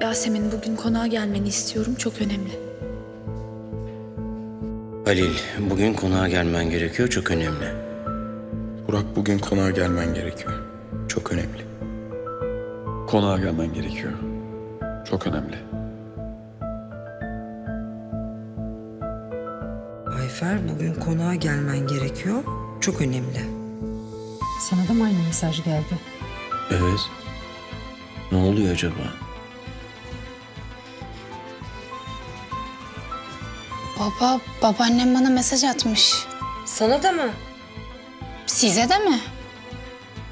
Yasemin bugün konağa gelmeni istiyorum. Çok önemli. Halil, bugün konağa gelmen gerekiyor. Çok önemli. Burak bugün konağa gelmen gerekiyor. Çok önemli. Konağa gelmen gerekiyor. Çok önemli. Ayfer bugün konağa gelmen gerekiyor. Çok önemli. Sana da mı aynı mesaj geldi? Evet. Ne oluyor acaba? Baba, babaannem bana mesaj atmış. Sana da mı? Size de mi?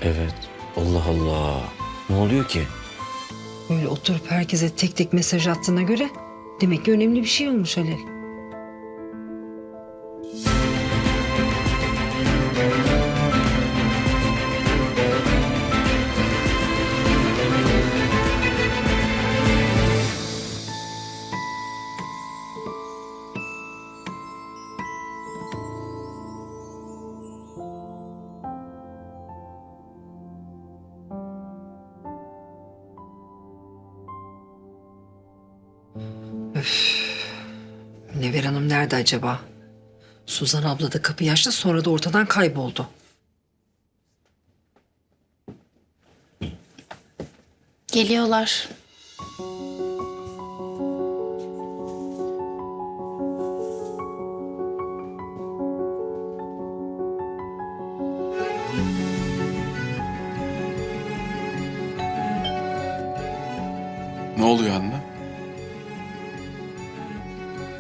Evet. Allah Allah. Ne oluyor ki? Böyle oturup herkese tek tek mesaj attığına göre demek ki önemli bir şey olmuş Halil. Never Hanım nerede acaba? Suzan abla da kapıyı açtı sonra da ortadan kayboldu. Geliyorlar. Ne oluyor anne?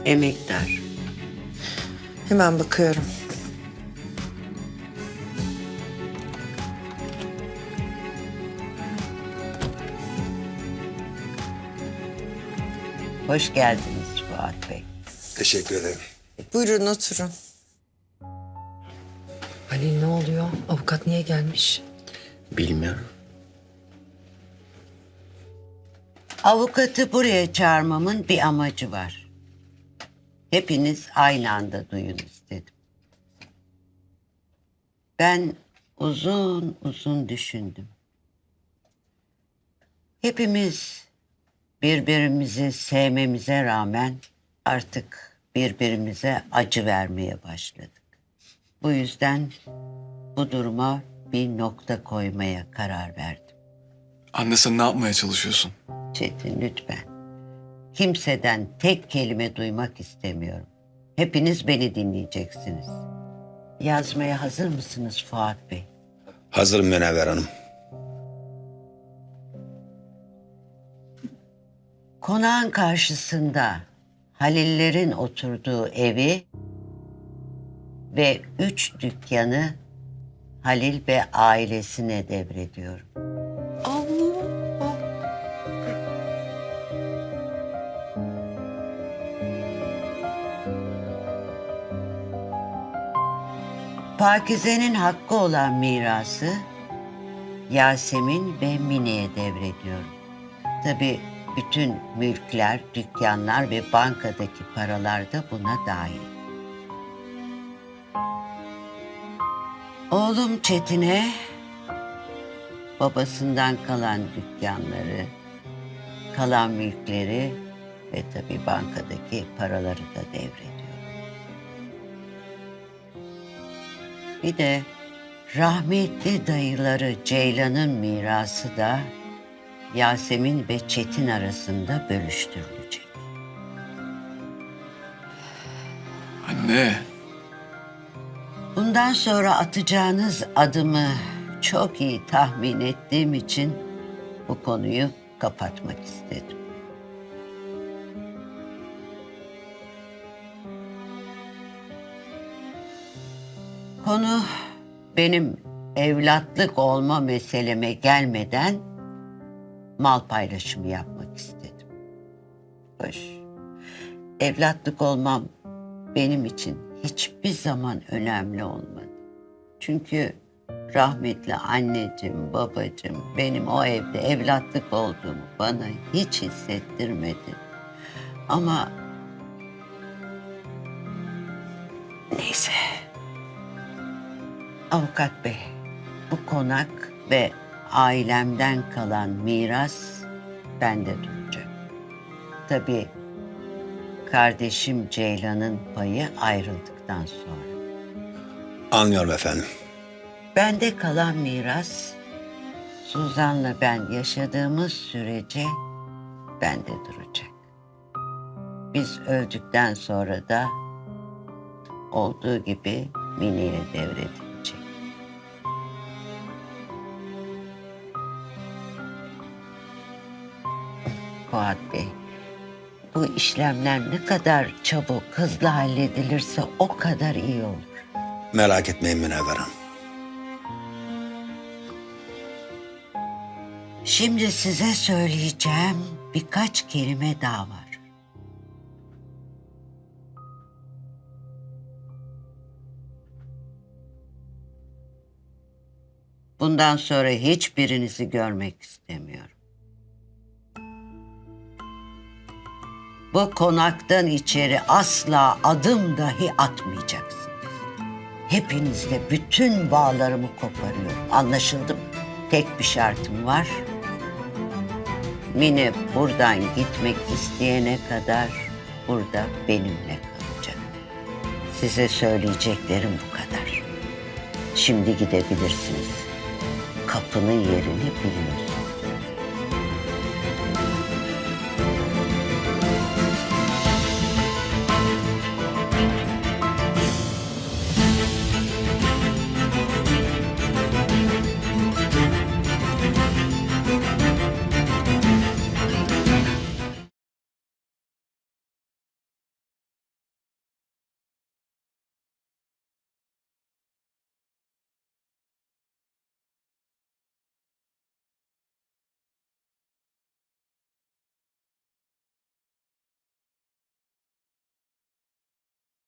Emektar. Hemen bakıyorum. Hoş geldiniz Fuat Bey. Teşekkür ederim. Buyurun oturun. Halil ne oluyor? Avukat niye gelmiş? Bilmiyorum. Avukatı buraya çağırmamın bir amacı var. Hepiniz aynı anda duyun istedim. Ben uzun uzun düşündüm. Hepimiz birbirimizi sevmemize rağmen artık birbirimize acı vermeye başladık. Bu yüzden bu duruma bir nokta koymaya karar verdim. Anne sen ne yapmaya çalışıyorsun? Çetin lütfen. Kimseden tek kelime duymak istemiyorum. Hepiniz beni dinleyeceksiniz. Yazmaya hazır mısınız Fuat Bey? Hazırım Münevver Hanım. Konağın karşısında Halillerin oturduğu evi ve üç dükkanı Halil ve ailesine devrediyorum. Pakize'nin hakkı olan mirası Yasemin ve Mine'ye devrediyorum. Tabii bütün mülkler, dükkanlar ve bankadaki paralar da buna dahil. Oğlum Çetin'e babasından kalan dükkanları, kalan mülkleri ve tabii bankadaki paraları da devrediyorum. Bir de rahmetli dayıları Ceylan'ın mirası da Yasemin ve Çetin arasında bölüştürülecek. Anne. Bundan sonra atacağınız adımı çok iyi tahmin ettiğim için bu konuyu kapatmak istedim. Konu benim evlatlık olma meseleme gelmeden mal paylaşımı yapmak istedim. Hoş. Evlatlık olmam benim için hiçbir zaman önemli olmadı. Çünkü rahmetli anneciğim, babacığım benim o evde evlatlık olduğumu bana hiç hissettirmedi. Ama Avukat bey, bu konak ve ailemden kalan miras bende duracak. Tabii kardeşim Ceylan'ın payı ayrıldıktan sonra. Anlıyorum efendim. Bende kalan miras Suzan'la ben yaşadığımız sürece bende duracak. Biz öldükten sonra da olduğu gibi Mine'ye devredilecek. Fuat Bey, bu işlemler ne kadar çabuk, hızlı halledilirse o kadar iyi olur. Merak etmeyin Münevver Hanım. Şimdi size söyleyeceğim birkaç kelime daha var. Bundan sonra hiçbirinizi görmek istemiyorum. Bu konaktan içeri asla adım dahi atmayacaksınız. Hepinizle bütün bağlarımı koparıyorum. Anlaşıldı mı? Tek bir şartım var. Mine buradan gitmek isteyene kadar burada benimle kalacak. Size söyleyeceklerim bu kadar. Şimdi gidebilirsiniz. Kapının yerini biliyorsunuz.